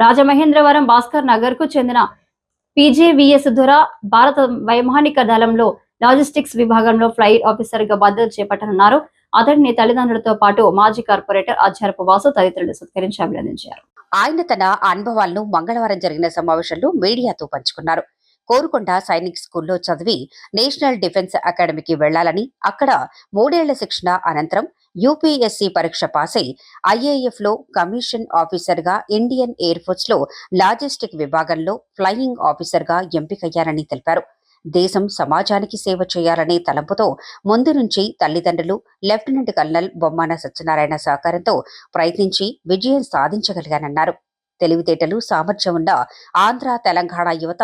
రాజమహేంద్రవరం భాస్కర్ నగర్కు చెందిన పీజేవిఎస్ ధుర భారత వైమానిక దళంలో లాజిస్టిక్స్ విభాగంలో ఫ్లైట్ ఆఫీసర్గా బాధ్యతలు చేపట్టనున్నారు. అతడిని తల్లిదండ్రులతో పాటు మాజీ కార్పొరేటర్ అజ్జరపు వాసు తదితరులు సత్కరించి అభినందించారు. ఆయన తన అనుభవాలను మంగళవారం జరిగిన సమావేశంలో మీడియాతో పంచుకున్నారు. కోరుకొండ సైనిక్ స్కూల్లో చదివి నేషనల్ డిఫెన్స్ అకాడమీకి వెళ్ళాలని అక్కడ మూడేళ్ళ శిక్షణ అనంతరం యూపీఎస్సీ పరీక్ష పాసై ఐఏఎఫ్లో కమిషన్ ఆఫీసర్గా ఇండియన్ ఎయిర్ ఫోర్స్లో లాజిస్టిక్ విభాగంలో ఫ్లయింగ్ ఆఫీసర్గా ఎంపికయ్యారని తెలిపారు. దేశం సమాజానికి సేవ చేయాలనే తలంపుతో ముందు నుంచి తల్లిదండ్రులు లెఫ్టినెంట్ కల్నల్ బొమ్మాన సత్యనారాయణ సహకారంతో ప్రయత్నించి విజయం సాధించగలిగానన్నారు. తెలివితేటలు సామర్థ్యం ఉన్న ఆంధ్ర తెలంగాణ యువత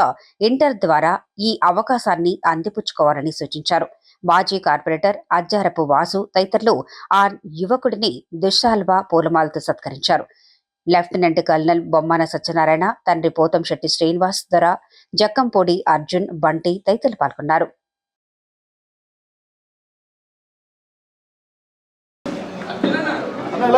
ఇంటర్ ద్వారా ఈ అవకాశాన్ని అందిపుచ్చుకోవాలని సూచించారు. మాజీ కార్పొరేటర్ అజ్జారపు వాసు తదితరులు ఆ యువకుడిని దుశ్శాల్వా పూలమాలతో సత్కరించారు. లెఫ్టినెంట్ కల్నల్ బొమ్మన సత్యనారాయణ తండ్రి పోతంశెట్టి శ్రీనివాస్ ధర జక్కంపూడి అర్జున్ బంటి తదితరులు పాల్గొన్నారు. అన్న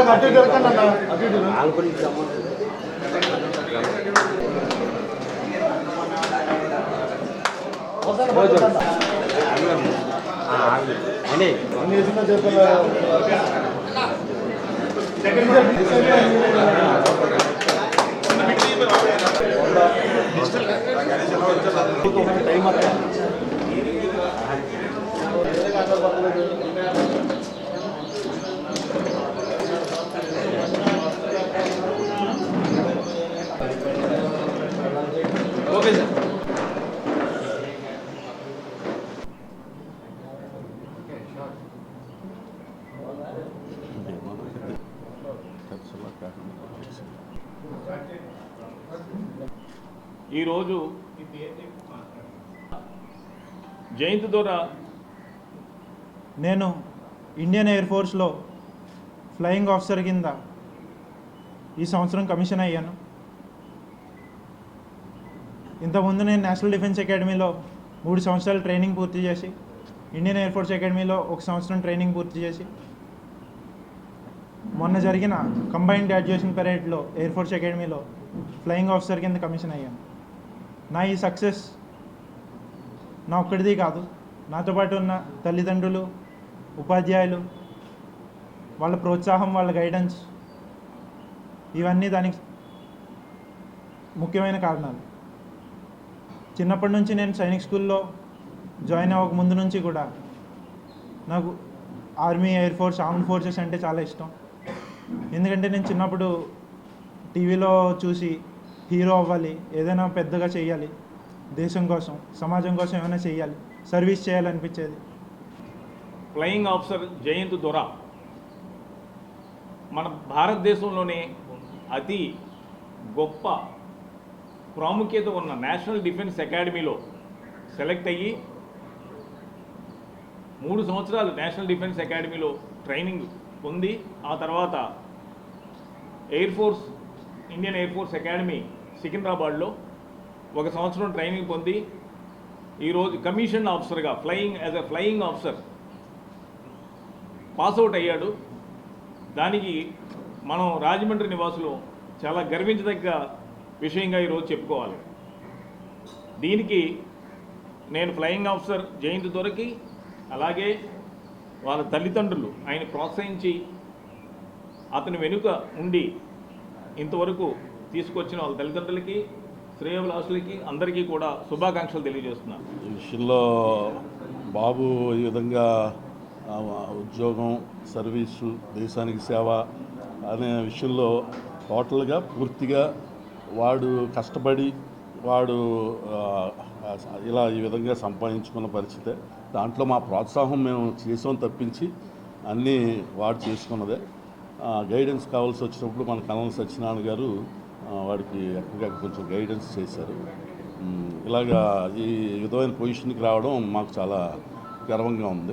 చెప్పాలా? ఈరోజు జయంతి ద్వారా నేను ఇండియన్ ఎయిర్ ఫోర్స్లో ఫ్లయింగ్ ఆఫీసర్ కింద ఈ సంవత్సరం కమిషన్ అయ్యాను. ఇంతకుముందు నేను నేషనల్ డిఫెన్స్ అకాడమీలో మూడు సంవత్సరాలు ట్రైనింగ్ పూర్తి చేసి ఇండియన్ ఎయిర్ ఫోర్స్ అకాడమీలో ఒక సంవత్సరం ట్రైనింగ్ పూర్తి చేసి మొన్న జరిగిన కంబైన్డ్ గ్రాడ్యుయేషన్ పరేడ్లో ఎయిర్ ఫోర్స్ అకాడమీలో ఫ్లయింగ్ ఆఫీసర్ కింద కమిషన్ అయ్యాను. నా ఈ సక్సెస్ నా ఒక్కడిది కాదు. నాతో పాటు ఉన్న తల్లిదండ్రులు ఉపాధ్యాయులు వాళ్ళ ప్రోత్సాహం వాళ్ళ గైడెన్స్ ఇవన్నీ దానికి ముఖ్యమైన కారణాలు. చిన్నప్పటి నుంచి నేను సైనిక్ స్కూల్లో జాయిన్ అవ్వక ముందు నుంచి కూడా నాకు army air force armed forces అంటే చాలా ఇష్టం. ఎందుకంటే నేను చిన్నప్పుడు టీవీలో చూసి హీరో అవ్వాలి ఏదైనా పెద్దగా చేయాలి దేశం కోసం సమాజం కోసం ఏమైనా చేయాలి service చేయాలనిపించేది. Flying officer Jayanth Dora. మన భారతదేశంలోనే అతి గొప్ప ప్రాముఖ్యత ఉన్న నేషనల్ డిఫెన్స్ అకాడమీలో సెలెక్ట్ అయ్యి మూడు సంవత్సరాలు నేషనల్ డిఫెన్స్ అకాడమీలో ట్రైనింగ్ పొంది ఆ తర్వాత air force Indian air force academy సికింద్రాబాద్లో ఒక సంవత్సరం ట్రైనింగ్ పొంది ఈరోజు కమిషన్ ఆఫీసర్గా flying as a flying officer pass out అయ్యాడు. దానికి మనం రాజమండ్రి నివాసులు చాలా గర్వించదగ్గ విషయంగా ఈరోజు చెప్పుకోవాలి. దీనికి నేను ఫ్లయింగ్ ఆఫీసర్ జయంతి దొరికి అలాగే వాళ్ళ తల్లిదండ్రులు ఆయన ప్రోత్సహించి అతని వెనుక ఉండి ఇంతవరకు తీసుకొచ్చిన వాళ్ళ తల్లిదండ్రులకి శ్రేయభిలాషులకి అందరికీ కూడా శుభాకాంక్షలు తెలియజేస్తున్నాను ఈ విషయంలో బాబు ఈ విధంగా ఉద్యోగం సర్వీసు దేశానికి సేవ అనే విషయంలో టోటల్గా పూర్తిగా వాడు కష్టపడి వాడు ఇలా ఈ విధంగా సంపాదించుకున్న పరిస్థితే దాంట్లో మా ప్రోత్సాహం మేము చేసాం తప్పించి అన్నీ వాడు చేసుకున్నదే. గైడెన్స్ కావాల్సి వచ్చినప్పుడు మన కనల్ సత్యనారాయణ గారు వాడికి ఎక్కడికక్కడ కొంచెం గైడెన్స్ చేశారు. ఇలాగా ఈ విధమైన పొజిషన్కి రావడం మాకు చాలా గర్వంగా ఉంది.